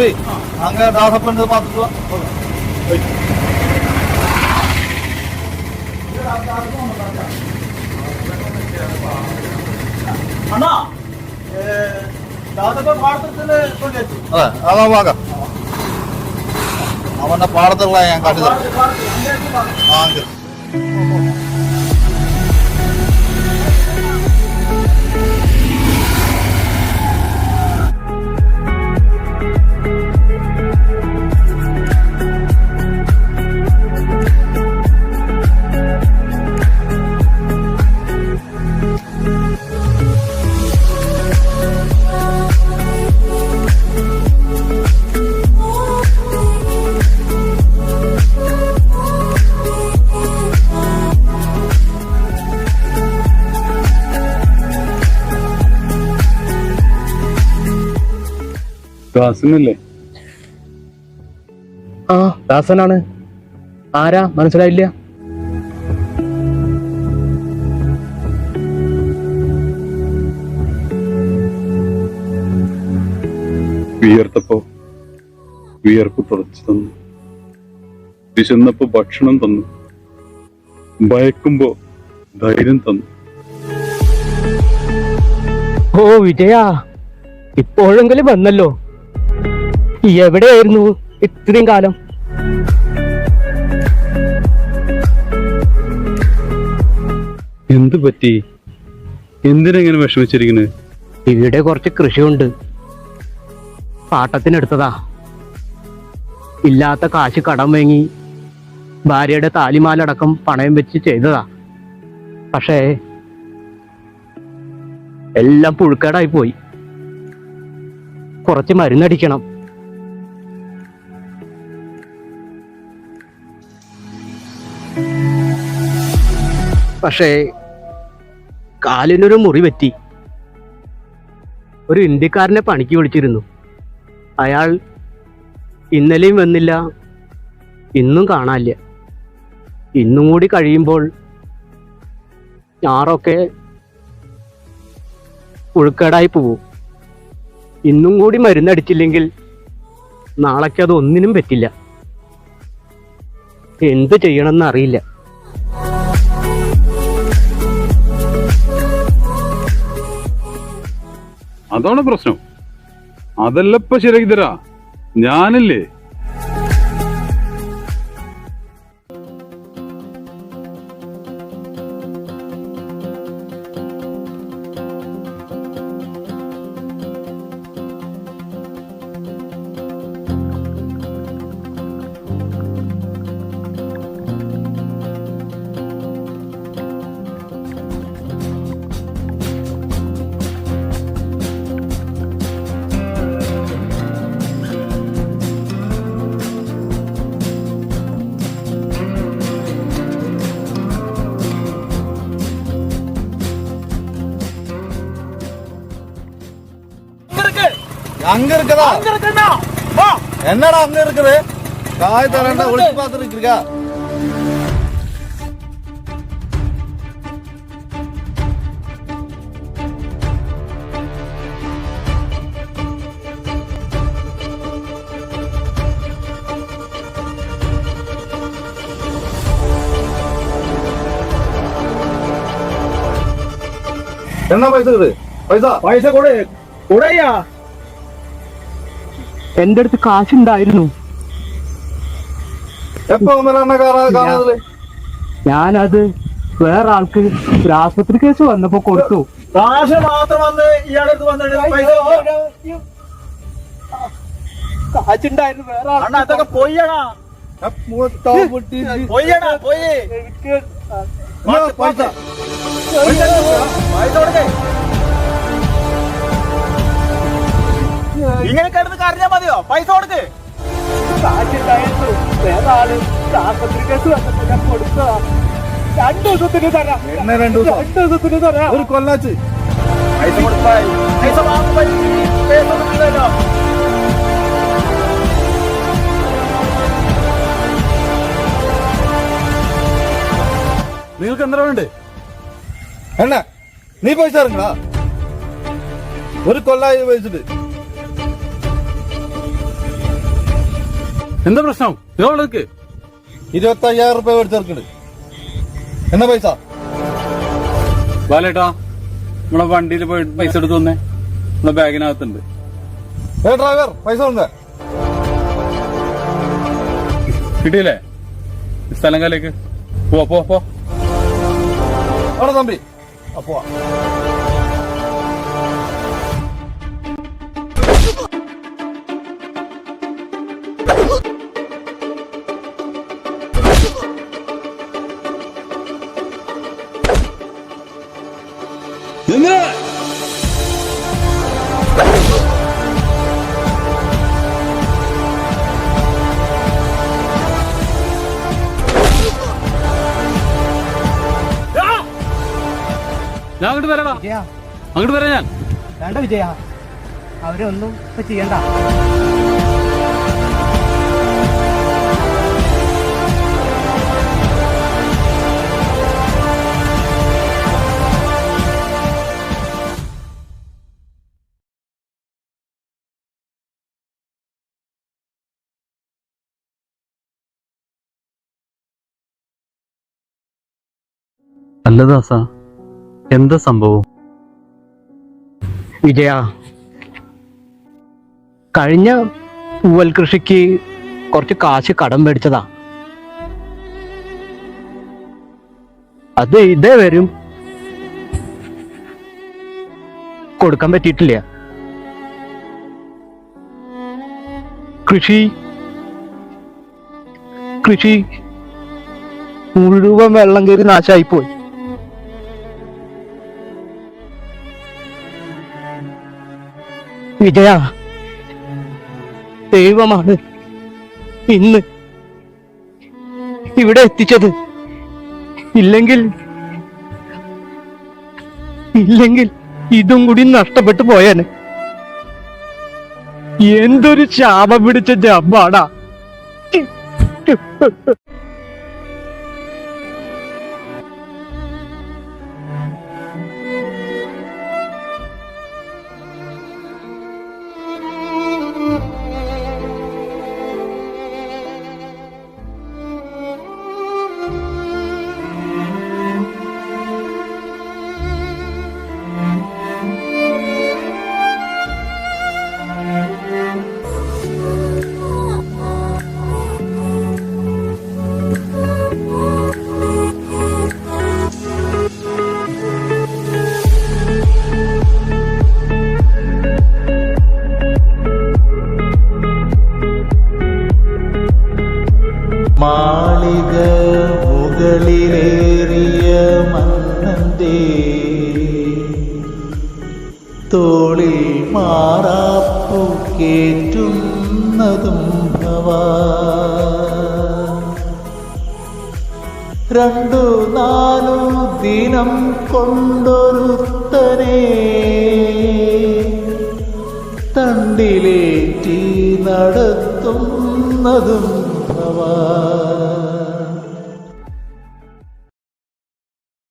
ഇതേ അങ്ങനെ ദാസപ്പണ്ട് മാത്രം അതാ വാക അവന്റെ പാടത്തുള്ള ഞാൻ കണ്ടു ആ ദാസനല്ലേ? ആ ദാസനാണ്. ആരാ? മനസ്സിലായില്ല. വിയർത്തപ്പോ വിയർപ്പ് തുടച്ചു തന്നു. വിശന്നപ്പോ ഭക്ഷണം തന്നു. ഭയക്കുമ്പോ ധൈര്യം തന്നു. ഓ വിജയാ. ഇപ്പോഴെങ്കിലും വന്നല്ലോ. എവിടെയായിരുന്നു ഇത്രയും കാലം? എന്തു പറ്റി? എന്തിനെങ്ങനെ വിഷമിച്ചിരിക്കുന്നു ഇവിടെ കുറച്ച് കൃഷിയുണ്ട്. പാട്ടത്തിനെടുത്തതാ ഇല്ലാത്ത കാശ് കടം വാങ്ങി ഭാര്യയുടെ താലിമാലടക്കം പണയം വെച്ച് ചെയ്തതാ. പക്ഷേ എല്ലാം പുഴുക്കേടായി പോയി. കുറച്ച് മരുന്നടിക്കണം. പക്ഷേ കാലിനൊരു മുറി പറ്റി. ഒരു ഇന്ത്യക്കാരനെ പണിക്ക് വിളിച്ചിരുന്നു. അയാൾ ഇന്നലെയും വന്നില്ല ഇന്നും കാണാനില്ല. ഇന്നും കൂടി കഴിയുമ്പോൾ ഞാറൊക്കെ പുഴുക്കേടായി പോവും. ഇന്നും കൂടി മരുന്നടിച്ചില്ലെങ്കിൽ നാളേക്ക് അത് ഒന്നിനും പറ്റില്ല. എന്ത് ചെയ്യണമെന്ന് അറിയില്ല അതാണ് പ്രശ്നം. അതല്ല ഇപ്പൊ ശരിയാക്കി തരാ. ഞാനല്ലേ அங்க இருக்கதா அங்க இருக்கடா வா என்னடா அங்க இருக்குது காய் தரண்டா ஒளிச்சு பார்த்துட்டு இருக்கா என்ன பைசா இருக்குது பைசா பைசா கொடு கொடையா എന്റെ അടുത്ത് കാശുണ്ടായിരുന്നു. ഞാനത് വേറെ ആൾക്ക് ഒരു ആശുപത്രി കേസ് വന്നപ്പോ കൊടുത്തു. കാശ് മാത്രം വന്ന് കാശുണ്ടായിരുന്നു വേറെ ആൾ- അതൊക്കെ പോയി. പൈസ. ഇങ്ങനെ കിടന്ന് കരഞ്ഞാ മതിയോ? പൈസ കൊടുക്ക്. ഒരു കൊല്ലാച്ച്. പൈസ കൊടുത്താൽ പൈസ കൊടുക്കില്ലല്ലോ നിങ്ങൾക്ക് എന്താ വേണ്ട അണ്ണ നീ പൈസ ഇറങ്ങാ ഒരു കൊല്ലായി പൈസ എന്താ പ്രശ്നം? ഇതോളക്ക് ഇരുപത്തി അയ്യായിരം റുപ്യ മേടിച്ചെടുക്കണ്ട് എന്നാ പൈസ? ബാലേട്ടാ നമ്മളെ വണ്ടിയിൽ പോയി പൈസ എടുത്തു വന്നേ. നമ്മളെ ബാഗിനകത്തുണ്ട്. ഏ ഡ്രൈവർ പൈസ ഉണ്ട് കിട്ടിയില്ലേ? സ്ഥലം കാലേക്ക്. പോ പോ പോ. അവിടെ തമ്പി. അപ്പോ ഞാൻ അങ്ങോട്ട് വരാടാ. വിജയ. അങ്ങോട്ട് വരാം ഞാൻ. വേണ്ട വിജയ. അവരൊന്നും ഇപ്പൊ ചെയ്യണ്ട. അല്ല ദാസ. എന്താ സംഭവം? വിജയ കഴിഞ്ഞ പൂവൽ കൃഷിക്ക് കുറച്ച് കാശ് കടം മേടിച്ചതാ. അത് ഇതേ വരും. കൊടുക്കാൻ പറ്റിയിട്ടില്ല. കൃഷി കൃഷി മുഴുവൻ വെള്ളം കയറി നാശമായിപ്പോയി വിജയ ദൈവമാണ് ഇന്ന് ഇവിടെ എത്തിച്ചത്. ഇല്ലെങ്കിൽ ഇല്ലെങ്കിൽ ഇതും കൂടി നഷ്ടപ്പെട്ടു പോയേനെ. എന്തൊരു ശാപം പിടിച്ച ജബ്ബാടാ. മാളിക മുകളിലേറിയ മന്നന്റെ തോളിൽ മാറാപ്പു കേറ്റുന്നതും ഭവ രണ്ടു നാലു ദിനം കൊണ്ടൊരുത്തനെ തണ്ടിലേറ്റി നടത്തുന്നതും ഭവാ